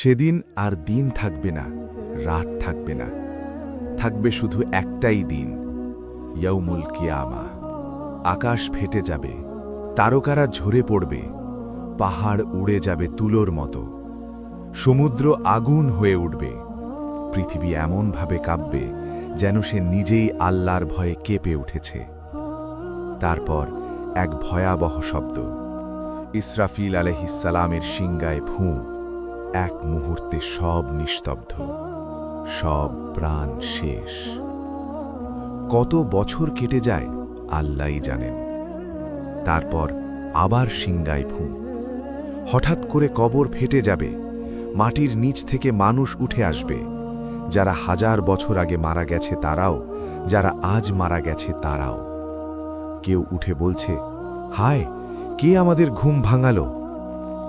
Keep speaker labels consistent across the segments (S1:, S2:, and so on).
S1: সেদিন আর দিন থাকবে না, রাত থাকবে না। থাকবে শুধু একটাই দিন ইয়ৌমুল কিয়ামা। আকাশ ফেটে যাবে, তারকারা ঝরে পড়বে, পাহাড় উড়ে যাবে তুলোর মতো। সমুদ্র আগুন হয়ে উঠবে, পৃথিবী এমনভাবে কাঁপবে যেন সে নিজেই আল্লাহর ভয়ে কেঁপে উঠেছে। তারপর এক ভয়াবহ শব্দ, ইসরাফিল আলহিসালামের সিংগায় ভূঁ এক মুহূর্তে সব নিস্তব্ধ, সব প্রাণ শেষ। কত বছর কেটে যায়, আল্লাহই জানেন। তারপর আবার সিংগায় ভূঁ। হঠাৎ করে কবর ফেটে যাবে, মাটির নিচ থেকে মানুষ উঠে আসবে। যারা হাজার বছর আগে মারা গেছে তারাও, যারা আজ মারা গেছে তারাও। কেউ উঠে বলছে, হায়, কে আমাদের ঘুম ভাঙালো?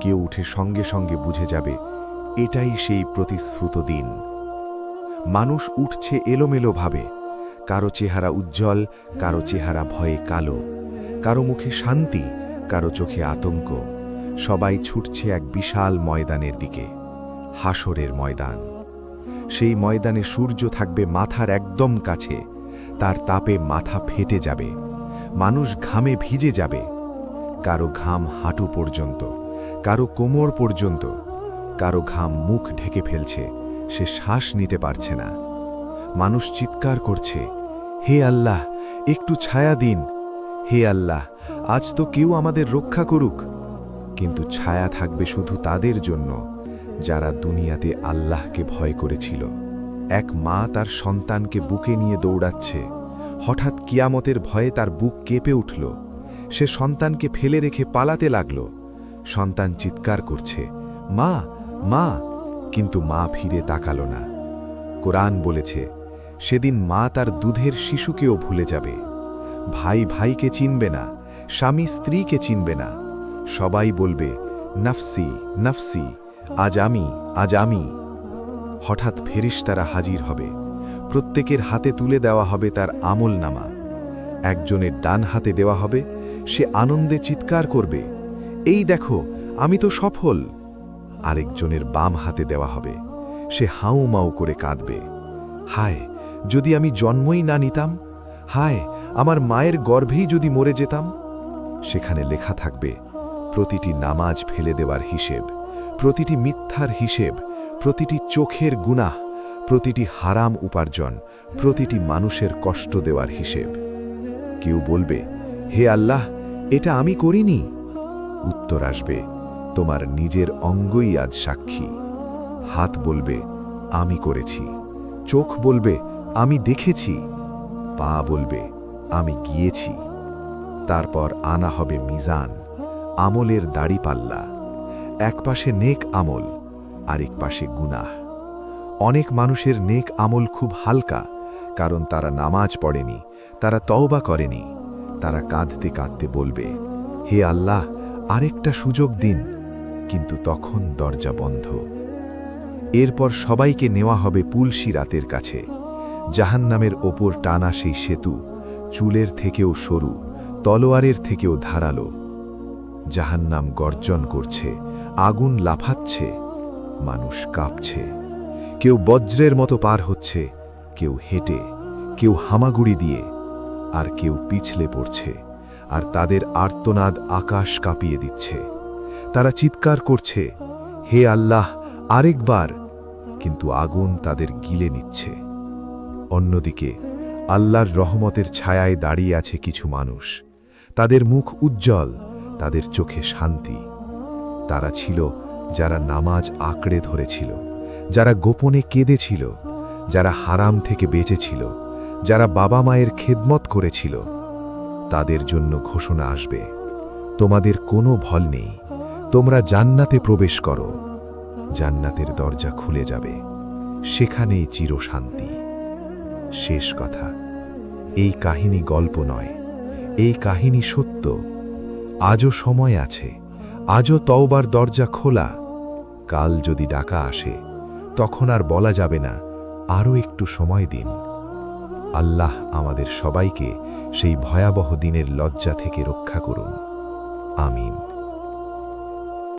S1: কেউ উঠে সঙ্গে সঙ্গে বুঝে যাবে এটাই সেই প্রতিশ্রুত দিন। মানুষ উঠছে এলোমেলোভাবে। কারও চেহারা উজ্জ্বল, কারও চেহারা ভয়ে কালো। কারও মুখে শান্তি, কারও চোখে আতঙ্ক। সবাই ছুটছে এক বিশাল ময়দানের দিকে। হাসরের ময়দান। সেই ময়দানে সূর্য থাকবে মাথার একদম কাছে। তার তাপে মাথা ফেটে যাবে। মানুষ ঘামে ভিজে যাবে। কারও ঘাম হাঁটু পর্যন্ত, কারও কোমর পর্যন্ত। কারও ঘাম মুখ ঢেকে ফেলছে, সে শ্বাস নিতে পারছে না। মানুষ চিৎকার করছে, হে আল্লাহ, একটু ছায়া দিন। হে আল্লাহ, আজ তো কেউ আমাদের রক্ষা করুক। কিন্তু ছায়া থাকবে শুধু তাদের জন্য, যারা দুনিয়াতে আল্লাহকে ভয় করেছিল। এক মা তার সন্তানকে বুকে নিয়ে দৌড়াচ্ছে। হঠাৎ কিয়ামতের ভয়ে তার বুক কেঁপে উঠল। সে সন্তানকে ফেলে রেখে পালাতে লাগল। সন্তান চিৎকার করছে, মা মা, কিন্তু মা ফিরে তাকালো না। কোরআন বলেছে, সেদিন মা তার দুধের শিশুকেও ভুলে যাবে। ভাই ভাইকে চিনবে না, স্বামী স্ত্রীকে চিনবে না। সবাই বলবে, নফসি নফসি, আজ আমি আজ আমি। হঠাৎ ফেরিস্তারা হাজির হবে। প্রত্যেকের হাতে তুলে দেওয়া হবে তার আমল নামা একজনের ডান হাতে দেওয়া হবে, সে আনন্দে চিৎকার করবে, এই দেখো, আমি তো সফল। আরেকজনের বাম হাতে দেওয়া হবে। সে হাউ মাউ করে কাঁদবে। হায়, যদি আমি জন্মই না নিতাম? হায়, আমার মায়ের গর্ভেই যদি মরে যেতাম? সেখানে লেখা থাকবে, প্রতিটি নামাজ ফেলে দেওয়ার হিসেব, প্রতিটি মিথ্যার হিসেব, প্রতিটি চোখের গুনাহ, প্রতিটি হারাম উপার্জন, প্রতিটি মানুষের কষ্ট দেওয়ার হিসেব। কেউ বলবে, হে আল্লাহ, এটা আমি করিনি? উত্তর আসবে তোমার নিজের অঙ্গই আজ সাক্ষী। হাত বলবে, আমি করেছি। চোখ বলবে, আমি দেখেছি। পা বলবে, আমি গিয়েছি। তারপর আনা হবে মিজান, আমলের দাড়ি পাল্লা। এক পাশে নেক আমল, আরেক পাশে গুনাহ। অনেক মানুষের নেক আমল খুব হালকা, কারণ তারা নামাজ পড়েনি, তারা তওবা করেনি। তারা কাঁদতে কাঁদতে বলবে, হে আল্লাহ, আরেকটা সুযোগ দিন। কিন্তু তখন দরজা বন্ধ। এরপর সবাইকে নেওয়া হবে পুলসি রাতের কাছে। জাহান্নামের ওপর টানা সেই সেতু, চুলের থেকেও সরু, তলোয়ারের থেকেও ধারালো। জাহান্নাম গর্জন করছে, আগুন লাফাচ্ছে, মানুষ কাঁপছে। কেউ বজ্রের মতো পার হচ্ছে, কেউ হেঁটে, কেউ হামাগুড়ি দিয়ে, আর কেউ পিছলে পড়ছে, আর তাদের আর্তনাদ আকাশ কাঁপিয়ে দিচ্ছে। তারা চিৎকার করছে, হে আল্লাহ, আরেকবার। কিন্তু আগুন তাদের গিলে নিচ্ছে। অন্যদিকে, আল্লাহর রহমতের ছায়ায় দাঁড়িয়ে আছে কিছু মানুষ। তাদের মুখ উজ্জ্বল, তাদের চোখে শান্তি। তারা ছিল যারা নামাজ আঁকড়ে ধরেছিল, যারা গোপনে কেঁদেছিল, যারা হারাম থেকে বেঁচেছিল, যারা বাবা মায়ের খেদমত করেছিল। তাদের জন্য ঘোষণা আসবে, তোমাদের কোনো ভল নেই। তোমরা জান্নাতে প্রবেশ করো। জান্নাতের দরজা খুলে যাবে। সেখানেই চিরশান্তি। শেষ কথা, এই কাহিনী গল্প নয়। এই কাহিনী সত্য। আজও সময় আছে। আজও তওবার দরজা খোলা। কাল যদি ডাকা আসে, তখন আর বলা যাবে না, আরও একটু সময় দিন। আল্লাহ আমাদের সবাইকে সেই ভয়াবহ দিনের লজ্জা থেকে রক্ষা করুন। আমিন।